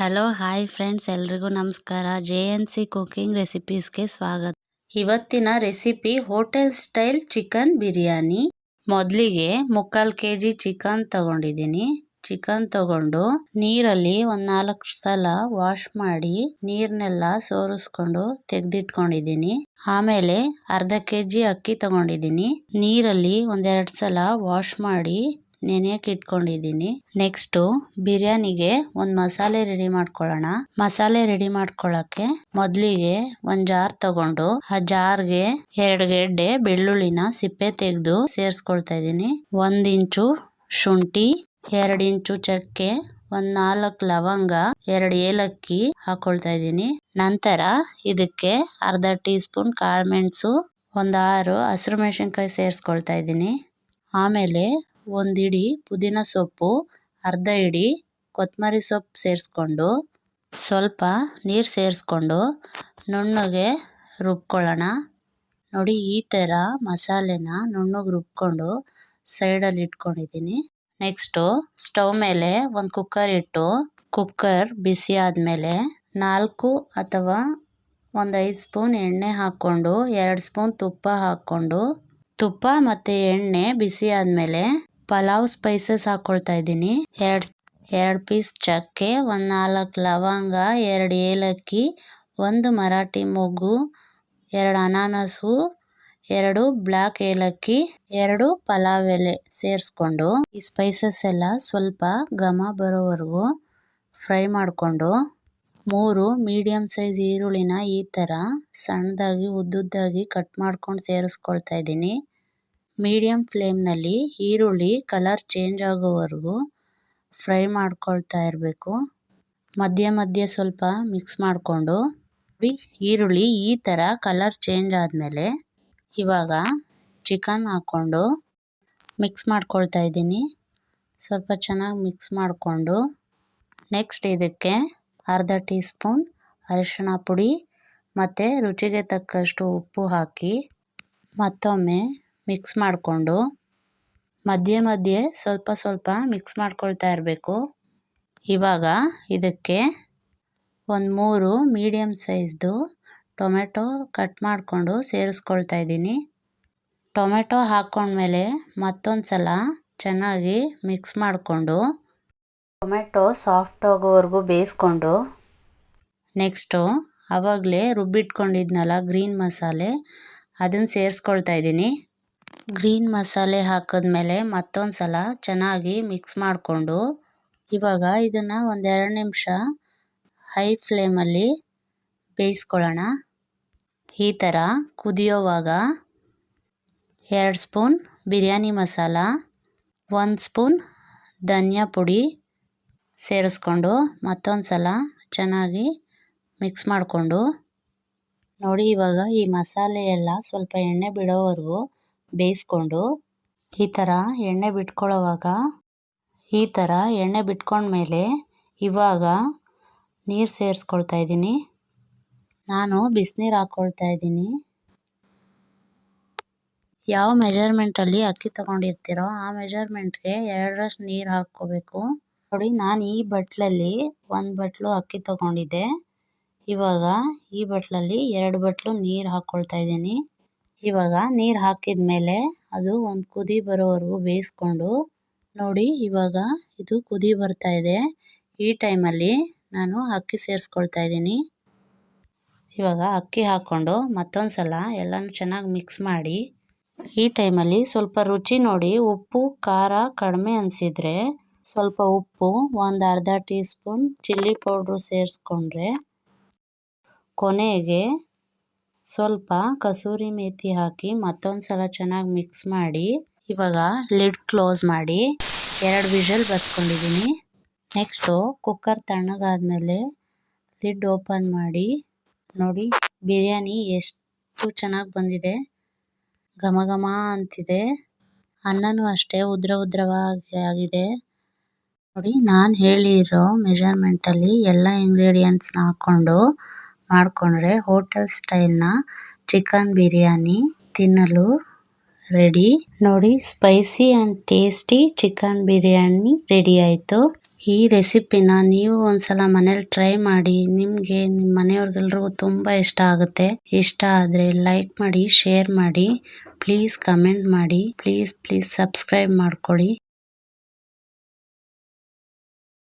Hello, hi friends. ಎಲ್ರಿಗೂ ನಮಸ್ಕಾರ. J N C cooking ರೆಸಿಪೀಸ್ಗೆ ಸ್ವಾಗತ. ಇವತ್ತಿನ recipe hotel style chicken biryani. ಮೊದಲಿಗೆ ಮುಕ್ಕಾಲು ಕೆ ಜಿ ಚಿಕನ್ ತಗೊಂಡಿದ್ದೀನಿ. ಚಿಕನ್ ತಗೊಂಡು ನೀರಲ್ಲಿ ಒಂದು ನಾಲ್ಕು ಸಲ ವಾಶ್ ಮಾಡಿ ನೀರನ್ನೆಲ್ಲ ಸೋರಿಸ್ಕೊಂಡು ತೆಗೆದಿಟ್ಕೊಂಡಿದ್ದೀನಿ. ಆಮೇಲೆ ಅರ್ಧ ಕೆ ಜಿ ಅಕ್ಕಿ ತಗೊಂಡಿದ್ದೀನಿ. ನೀರಲ್ಲಿ ಒಂದೆರಡು ಸಲ ವಾಶ್ ಮಾಡಿ ನೆನೆಯಕ್ಕೆ ಇಟ್ಕೊಂಡಿದ್ದೀನಿ. ನೆಕ್ಸ್ಟ್ ಬಿರಿಯಾನಿಗೆ ಒಂದು ಮಸಾಲೆ ರೆಡಿ ಮಾಡ್ಕೊಳ್ಳೋಣ. ಮಸಾಲೆ ರೆಡಿ ಮಾಡ್ಕೊಳ್ಳೋಕ್ಕೆ ಮೊದಲಿಗೆ ಒಂದು ಜಾರ್ ತಗೊಂಡು ಆ ಜಾರ್ಗೆ ಎರಡು ಗೆಡ್ಡೆ ಬೆಳ್ಳುಳ್ಳಿನ ಸಿಪ್ಪೆ ತೆಗೆದು ಸೇರಿಸ್ಕೊಳ್ತಾ ಇದ್ದೀನಿ. ಒಂದು ಇಂಚು ಶುಂಠಿ, ಎರಡು ಇಂಚು ಚಕ್ಕೆ, ಒಂದು ನಾಲ್ಕು ಲವಂಗ, ಎರಡು ಏಲಕ್ಕಿ ಹಾಕೊಳ್ತಾ ಇದ್ದೀನಿ. ನಂತರ ಇದಕ್ಕೆ ಅರ್ಧ ಟೀ ಸ್ಪೂನ್ ಕಾಳುಮೆಣಸು ಒಂದು ಆರು ಹಸಿರು ಮೆಣಸಿನ್ಕಾಯಿ ಸೇರಿಸ್ಕೊಳ್ತಾ ಇದ್ದೀನಿ. ಆಮೇಲೆ ಒಂದು ಇಡಿ ಪುದೀನ ಸೊಪ್ಪು, ಅರ್ಧ ಇಡಿ ಕೊತ್ತಂಬರಿ ಸೊಪ್ಪು ಸೇರಿಸ್ಕೊಂಡು, ಸ್ವಲ್ಪ ನೀರು ಸೇರಿಸ್ಕೊಂಡು, ನುಣ್ಣಗೆ ರುಬ್ಕೊಳ್ಳೋಣ. ನೋಡಿ, ಈ ಥರ ಮಸಾಲೆನ ನುಣ್ಣಗೆ ರುಬ್ಕೊಂಡು ಸೈಡಲ್ಲಿ ಇಟ್ಕೊಂಡಿದ್ದೀನಿ. ನೆಕ್ಸ್ಟು ಸ್ಟವ್ ಮೇಲೆ ಒಂದು ಕುಕ್ಕರ್ ಇಟ್ಟು ಕುಕ್ಕರ್ ಬಿಸಿ ಆದಮೇಲೆ ನಾಲ್ಕು ಅಥವಾ ಒಂದು ಐದು ಸ್ಪೂನ್ ಎಣ್ಣೆ ಹಾಕ್ಕೊಂಡು, ಎರಡು ಸ್ಪೂನ್ ತುಪ್ಪ ಹಾಕ್ಕೊಂಡು, ತುಪ್ಪ ಮತ್ತು ಎಣ್ಣೆ ಬಿಸಿ ಆದಮೇಲೆ ಪಲಾವ್ ಸ್ಪೈಸಸ್ ಹಾಕ್ಕೊಳ್ತಾ ಇದ್ದೀನಿ. ಎರಡು ಎರಡು ಪೀಸ್ ಚಕ್ಕೆ, ಒಂದು ನಾಲ್ಕು ಲವಂಗ, ಎರಡು ಏಲಕ್ಕಿ, ಒಂದು ಮರಾಠಿ ಮೊಗ್ಗು, ಎರಡು ಅನಾನಸು ಎರಡು ಬ್ಲ್ಯಾಕ್ ಏಲಕ್ಕಿ, ಎರಡು ಪಲಾವ್ ಎಲೆ ಸೇರಿಸ್ಕೊಂಡು ಈ ಸ್ಪೈಸಸ್ ಎಲ್ಲ ಸ್ವಲ್ಪ ಘಮ ಬರೋವರೆಗೂ ಫ್ರೈ ಮಾಡಿಕೊಂಡು ಮೂರು ಮೀಡಿಯಮ್ ಸೈಜ್ ಈರುಳ್ಳಿನ ಈ ಥರ ಸಣ್ಣದಾಗಿ, ಉದ್ದುದ್ದಾಗಿ ಕಟ್ ಮಾಡ್ಕೊಂಡು ಸೇರಿಸ್ಕೊಳ್ತಾ ಇದ್ದೀನಿ. ಮೀಡಿಯಮ್ ಫ್ಲೇಮ್ನಲ್ಲಿ ಈರುಳ್ಳಿ ಕಲರ್ ಚೇಂಜ್ ಆಗೋವರೆಗೂ ಫ್ರೈ ಮಾಡ್ಕೊಳ್ತಾ ಇರಬೇಕು. ಮಧ್ಯ ಮಧ್ಯೆ ಸ್ವಲ್ಪ ಮಿಕ್ಸ್ ಮಾಡಿಕೊಂಡು ಈರುಳ್ಳಿ ಈ ಥರ ಕಲರ್ ಚೇಂಜ್ ಆದಮೇಲೆ ಇವಾಗ ಚಿಕನ್ ಹಾಕ್ಕೊಂಡು ಮಿಕ್ಸ್ ಮಾಡ್ಕೊಳ್ತಾ ಇದ್ದೀನಿ. ಸ್ವಲ್ಪ ಚೆನ್ನಾಗಿ ಮಿಕ್ಸ್ ಮಾಡಿಕೊಂಡು ನೆಕ್ಸ್ಟ್ ಇದಕ್ಕೆ ಅರ್ಧ ಟೀ ಸ್ಪೂನ್ ಅರಿಶಿಣ ಪುಡಿ ಮತ್ತು ರುಚಿಗೆ ತಕ್ಕಷ್ಟು ಉಪ್ಪು ಹಾಕಿ ಮತ್ತೊಮ್ಮೆ ಮಿಕ್ಸ್ ಮಾಡಿಕೊಂಡು ಮಧ್ಯೆ ಮಧ್ಯೆ ಸ್ವಲ್ಪ ಸ್ವಲ್ಪ ಮಿಕ್ಸ್ ಮಾಡ್ಕೊಳ್ತಾ ಇರಬೇಕು. ಇವಾಗ ಇದಕ್ಕೆ ಒಂದು ಮೂರು ಮೀಡಿಯಮ್ ಸೈಜ್ದು ಟೊಮೆಟೊ ಕಟ್ ಮಾಡಿಕೊಂಡು ಸೇರಿಸ್ಕೊಳ್ತಾ ಇದ್ದೀನಿ. ಟೊಮೆಟೊ ಹಾಕ್ಕೊಂಡ್ಮೇಲೆ ಮತ್ತೊಂದು ಸಲ ಚೆನ್ನಾಗಿ ಮಿಕ್ಸ್ ಮಾಡಿಕೊಂಡು ಟೊಮೆಟೊ ಸಾಫ್ಟ್ ಆಗೋವರೆಗೂ ಬೇಯಿಸ್ಕೊಂಡು ನೆಕ್ಸ್ಟು ಆವಾಗಲೇ ರುಬ್ಬಿಟ್ಕೊಂಡಿದ್ನಲ್ಲ ಗ್ರೀನ್ ಮಸಾಲೆ, ಅದನ್ನು ಸೇರಿಸ್ಕೊಳ್ತಾ ಇದ್ದೀನಿ. ಗ್ರೀನ್ ಮಸಾಲೆ ಹಾಕಿದ್ಮೇಲೆ ಮತ್ತೊಂದು ಸಲ ಚೆನ್ನಾಗಿ ಮಿಕ್ಸ್ ಮಾಡಿಕೊಂಡು ಇವಾಗ ಇದನ್ನು ಒಂದೆರಡು ನಿಮಿಷ ಹೈ ಫ್ಲೇಮಲ್ಲಿ ಬೇಯಿಸ್ಕೊಳ್ಳೋಣ. ಈ ಥರ ಕುದಿಯೋವಾಗ ಎರಡು ಸ್ಪೂನ್ ಬಿರಿಯಾನಿ ಮಸಾಲ, ಒಂದು ಸ್ಪೂನ್ ಧನಿಯಾ ಪುಡಿ ಸೇರಿಸ್ಕೊಂಡು ಮತ್ತೊಂದು ಸಲ ಚೆನ್ನಾಗಿ ಮಿಕ್ಸ್ ಮಾಡಿಕೊಂಡು ನೋಡಿ ಇವಾಗ ಈ ಮಸಾಲೆ ಎಲ್ಲ ಸ್ವಲ್ಪ ಎಣ್ಣೆ ಬಿಡೋವರೆಗೂ ಬೇಯಿಸ್ಕೊಂಡು ಈ ಥರ ಎಣ್ಣೆ ಬಿಟ್ಕೊಳ್ಳೋವಾಗ, ಈ ಥರ ಎಣ್ಣೆ ಬಿಟ್ಕೊಂಡ್ಮೇಲೆ ಇವಾಗ ನೀರು ಸೇರಿಸ್ಕೊಳ್ತಾ ಇದ್ದೀನಿ. ನಾನು ಬಿಸಿನೀರು ಹಾಕ್ಕೊಳ್ತಾ ಇದ್ದೀನಿ. ಯಾವ ಮೆಜರ್ಮೆಂಟಲ್ಲಿ ಅಕ್ಕಿ ತೊಗೊಂಡಿರ್ತೀರೋ ಆ ಮೆಜರ್ಮೆಂಟ್ಗೆ ಎರಡರಷ್ಟು ನೀರು ಹಾಕ್ಕೋಬೇಕು. ನೋಡಿ, ನಾನು ಈ ಬಟ್ಲಲ್ಲಿ ಒಂದು ಬಟ್ಲು ಅಕ್ಕಿ ತೊಗೊಂಡಿದ್ದೆ. ಇವಾಗ ಈ ಬಟ್ಲಲ್ಲಿ ಎರಡು ಬಟ್ಲು ನೀರು ಹಾಕ್ಕೊಳ್ತಾ ಇದ್ದೀನಿ. ಇವಾಗ ನೀರು ಹಾಕಿದ ಮೇಲೆ ಅದು ಒಂದು ಕುದಿ ಬರೋವರೆಗೂ ಬೇಯಿಸ್ಕೊಂಡು ನೋಡಿ ಇವಾಗ ಇದು ಕುದಿ ಬರ್ತಾ ಇದೆ. ಈ ಟೈಮಲ್ಲಿ ನಾನು ಅಕ್ಕಿ ಸೇರಿಸ್ಕೊಳ್ತಾ ಇದ್ದೀನಿ. ಇವಾಗ ಅಕ್ಕಿ ಹಾಕ್ಕೊಂಡು ಮತ್ತೊಂದು ಸಲ ಎಲ್ಲನೂ ಚೆನ್ನಾಗಿ ಮಿಕ್ಸ್ ಮಾಡಿ ಈ ಟೈಮಲ್ಲಿ ಸ್ವಲ್ಪ ರುಚಿ ನೋಡಿ ಉಪ್ಪು, ಖಾರ ಕಡಿಮೆ ಅನಿಸಿದರೆ ಸ್ವಲ್ಪ ಉಪ್ಪು, ಒಂದು ಅರ್ಧ ಟೀ ಸ್ಪೂನ್ ಚಿಲ್ಲಿ ಪೌಡ್ರು ಸೇರಿಸ್ಕೊಂಡ್ರೆ ಕೊನೆಗೆ ಸ್ವಲ್ಪ ಕಸೂರಿ ಮೇಥಿ ಹಾಕಿ ಮತ್ತೊಂದು ಸಲ ಚೆನ್ನಾಗಿ ಮಿಕ್ಸ್ ಮಾಡಿ, ಇವಾಗ ಲಿಡ್ ಕ್ಲೋಸ್ ಮಾಡಿ ಎರಡು ವಿಷಲ್ ಬರ್ಸ್ಕೊಂಡಿದ್ದೀನಿ ನೆಕ್ಸ್ಟು ಕುಕ್ಕರ್ ತಣ್ಣಗಾದ್ಮೇಲೆ ಲಿಡ್ ಓಪನ್ ಮಾಡಿ, ನೋಡಿ ಬಿರಿಯಾನಿ ಎಷ್ಟು ಚೆನ್ನಾಗಿ ಬಂದಿದೆ. ಘಮ ಘಮ ಅಂತಿದೆ. ಅನ್ನನೂ ಅಷ್ಟೇ ಉದ್ರ ಉದ್ರವಾಗಿ ಆಗಿದೆ. ನೋಡಿ ನಾನು ಹೇಳಿರೋ ಮೆಜರ್ಮೆಂಟಲ್ಲಿ ಎಲ್ಲ ಇಂಗ್ರೀಡಿಯೆಂಟ್ಸ್ನ ಹಾಕ್ಕೊಂಡು ಮಾಡಿಕೊಂಡ್ರೆ ಹೋಟೆಲ್ ಸ್ಟೈಲ್ನ ಚಿಕನ್ ಬಿರಿಯಾನಿ ತಿನ್ನಲು ರೆಡಿ. ನೋಡಿ, spicy and tasty chicken biryani ready ಆಯ್ತು. ಈ ರೆಸಿಪಿನ ನೀವು ಒಂದ್ಸಲ ಮನೇಲಿ ಟ್ರೈ ಮಾಡಿ, ನಿಮ್ಗೆ ನಿಮ್ಮ ಮನೆಯವ್ರಿಗೆಲ್ರಿಗೂ ತುಂಬಾ ಇಷ್ಟ ಆಗುತ್ತೆ. ಇಷ್ಟ ಆದ್ರೆ ಲೈಕ್ ಮಾಡಿ, ಶೇರ್ ಮಾಡಿ, ಪ್ಲೀಸ್ ಕಮೆಂಟ್ ಮಾಡಿ, ಪ್ಲೀಸ್ ಪ್ಲೀಸ್ ಸಬ್ಸ್ಕ್ರೈಬ್ ಮಾಡ್ಕೊಳ್ಳಿ.